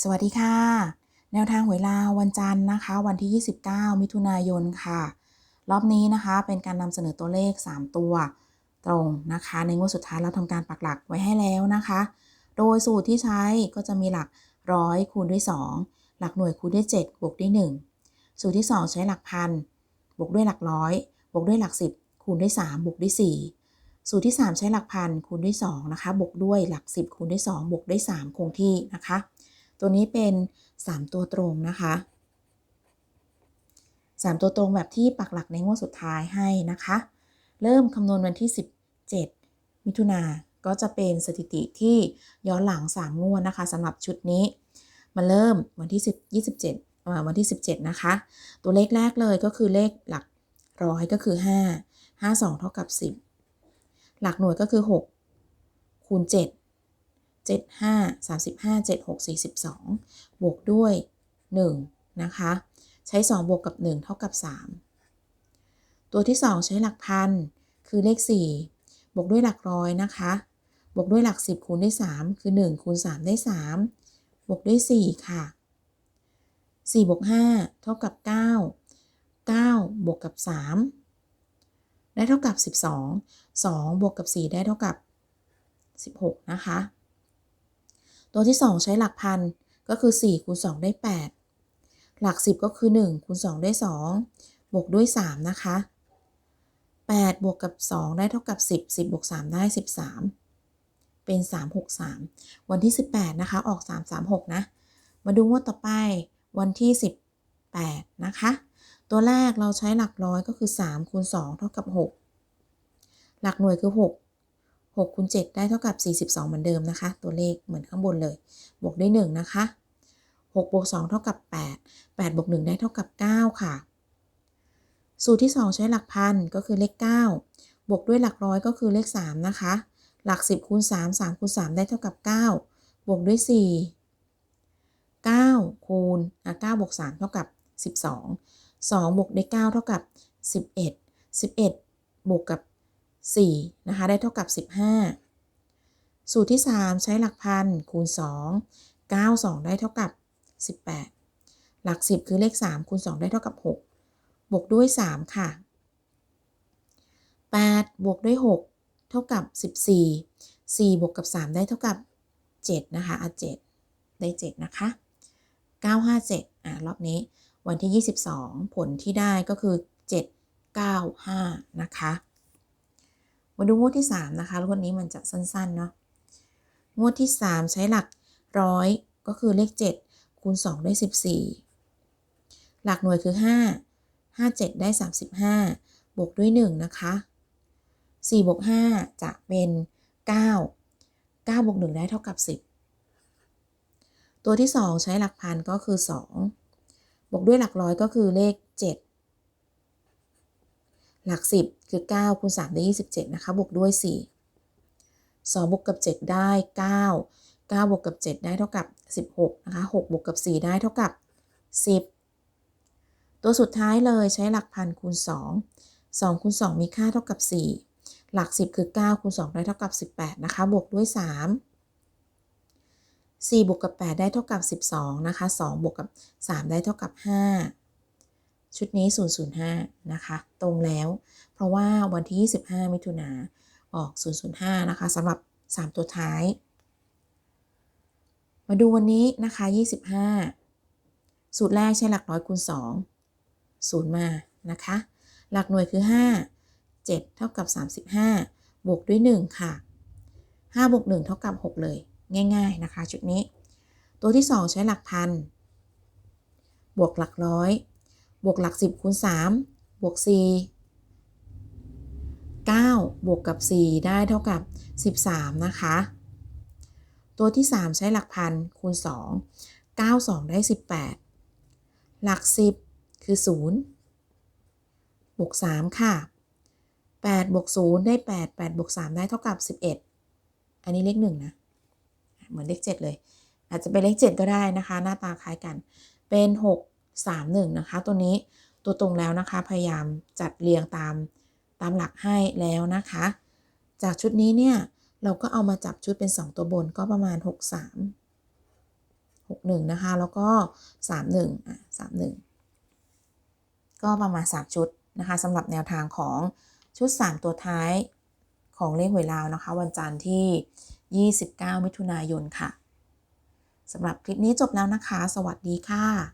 สวัสดีค่ะ แนวทางหวยลาววันจันทร์นะคะ วันที่ 29 มิถุนายนค่ะ รอบนี้นะคะเป็นการนำเสนอตัวเลข 3 ตัว ตรงนะคะ ในงวดสุดท้ายเราทำการปักหลักไว้ให้แล้วนะคะ โดยสูตรที่ใช้ก็จะมีหลักร้อยคูณด้วย 2 หลักหน่วยคูณด้วย 7 บวกด้วย 1 สูตรที่ 2 ใช้หลักพันบวกด้วยหลักร้อยบวกด้วยหลัก 10 คูณด้วย 3 บวกด้วย 4 สูตรที่ 3 ใช้หลักพันคูณด้วย2นะคะบวกด้วยหลัก 10 คูณด้วย 2 บวกด้วย 3 คงที่นะคะ ตัวนี้เป็น 3 ตัวตรงนะคะ 3 ตัวตรงแบบที่ปักหลักในงวดสุดท้ายให้นะคะ เริ่มคำนวณวันที่ 17 มิถุนาก็จะเป็นสถิติที่ย้อนหลัง 3 งวดนะคะสำหรับชุดนี้ มาเริ่มวันที่10 27อ่าวันที่ 17 นะคะ ตัวเลขแรกเลยก็คือเลขหลักร้อยก็คือ 5 5 2 เท่ากับ 10 หลักหน่วยก็คือ 6 คูณ 7 7 5 35 7 6 42 บวกด้วย 1 นะคะ ใช้ 2 บวกกับ 1 เท่ากับ 3 ตัวที่ 2 ใช้หลักพัน คือเลข 4 บวกด้วยหลักร้อยนะคะ บวกด้วยหลัก 10 คูณด้วย 3 คือ 1 คูณ 3 ได้ 3 บวกด้วย 4 ค่ะ 4 บวก 5 เท่ากับ 9 9 บวกกับ 3 ได้เท่ากับ 12 2 บวกกับ 4 ได้เท่ากับ 16 นะคะ ตัวที่ 2 ใช้หลักพันก็คือ4คูณ2ได้ 8 หลัก 10 ก็คือ1คูณ2ได้ 2 บวกด้วย 3 นะคะ 8 บวกกับ 2 ได้เท่ากับ 10 10บวก3ได้ 13 เป็น 363 วันที่ 18 นะคะ ออก 336 นะ มาดูงวดต่อไปวันที่ 18 นะคะ ตัวแรกเราใช้หลักร้อยก็คือ3คูณ2เท่ากับ 6 หลักหน่วยคือ 6 6คูณ7ได้เท่ากับ 42 เหมือนเดิมนะคะ ตัวเลขเหมือนข้างบนเลย บวกด้วย 1 นะคะ6บวก2เท่ากับ 8 8บวก1ได้เท่ากับ 9 ค่ะ สูตรที่ 2 ใช้หลักพันก็คือเลข 9 บวกด้วยหลักร้อยก็คือเลข 3 นะคะ หลัก 10คูณ3 3คูณ3ได้เท่ากับ 9 บวกด้วย 4 9คูณอะ9บวก3เท่ากับ 12 2บวกด้วย9เท่ากับ 11 11 บวกกับ 4นะคะได้เท่ากับ 15 สูตรที่ 3 ใช้หลักพันคูณ 2 9 2 ได้เท่ากับ 18 หลัก 10 คือเลข 3 คูณ 2 ได้เท่ากับ 6 บวกด้วย 3 ค่ะ 8 บวกด้วย 6 เท่ากับ 14 4 บวกกับ 3 ได้เท่ากับ 7 นะคะอะ7ได้ 7 นะคะ 957 อะ รอบนี้วันที่ 22 ผลที่ได้ก็คือ 795 นะคะ มาดูงวดที่ 3 นะคะงวดนี้มันจะสั้นๆเนาะงวดที่ 3 ใช้หลักร้อยก็คือเลข 7 คูณ 2 ได้ 14 หลักหน่วยคือ 5 5 7 ได้ 35 บวกด้วย 1 นะคะ 4 บวก 5 จะเป็น 9 9 บวก 1 ได้เท่ากับ 10 ตัวที่ 2 ใช้หลักพันก็คือ 2 บวกด้วยหลักร้อยก็คือเลข 7 หลัก 10 คือ 9คูณ3ได้ 27 นะคะ บวกด้วย 4 2 บวกกับ 7 ได้ 9 9 บวกกับ 7 ได้เท่ากับ 16 นะคะ 6 บวกกับ 4 ได้เท่ากับ 10 ตัวสุดท้ายเลยใช้หลักพันคูณ 2 2คูณ2มีค่าเท่ากับ 4 หลัก 10 คือ 9คูณ2ได้เท่ากับ 18 นะคะ บวกด้วย 3 4 บวกกับ 8 ได้เท่ากับ 12 นะคะ 2 บวกกับ 3 ได้เท่ากับ 5 ชุดนี้ 005 นะคะ ตรงแล้ว เพราะว่าวันที่ 25 มิถุนาออก 005 นะคะสำหรับ 3 ตัวท้าย มาดูวันนี้นะคะ 25 สูตรแรกใช้หลักร้อยคูณ 2 0 มานะคะ หลักหน่วยคือ 5 7 เท่ากับ 35 บวกด้วย 1 ค่ะ 5 บวก 1 เท่ากับ 6 เลย ง่าย ๆ นะคะ ชุดนี้ ตัวที่ 2 ใช้หลักพัน บวกหลักร้อย บวกหลัก 10คูณ3บวก4 9 บวกกับ 4 ได้เท่ากับ 13 นะคะ ตัวที่ 3 ใช้หลักพันคูณ 2 9 2 ได้ 18 หลัก 10 คือ 0 บวก 3 ค่ะ 8 บวก 0 ได้ 8 8 บวก 3 ได้เท่ากับ 11 อันนี้เลข1นะ เหมือนเลข 7 เลย อาจจะเป็นเลข 7 ก็ได้นะคะ หน้าตาคล้ายกัน เป็น 6 3 1 นะคะ ตัวนี้ตัวตรงแล้วนะคะ พยายามจัดเรียงตามตามหลักให้แล้วนะคะ จากชุดนี้เนี่ย เราก็เอามาจับชุดเป็น 2 ตัวบนก็ประมาณ 6 3 61 นะคะ แล้วก็ 31 อะ 31 ก็ประมาณ 3 ชุดนะคะสำหรับแนวทางของชุด 3 ตัวท้ายของเลขหวยลาวนะคะ วันจันทร์ที่ 29 มิถุนายนค่ะสำหรับคลิปนี้จบแล้วนะคะ สวัสดีค่ะ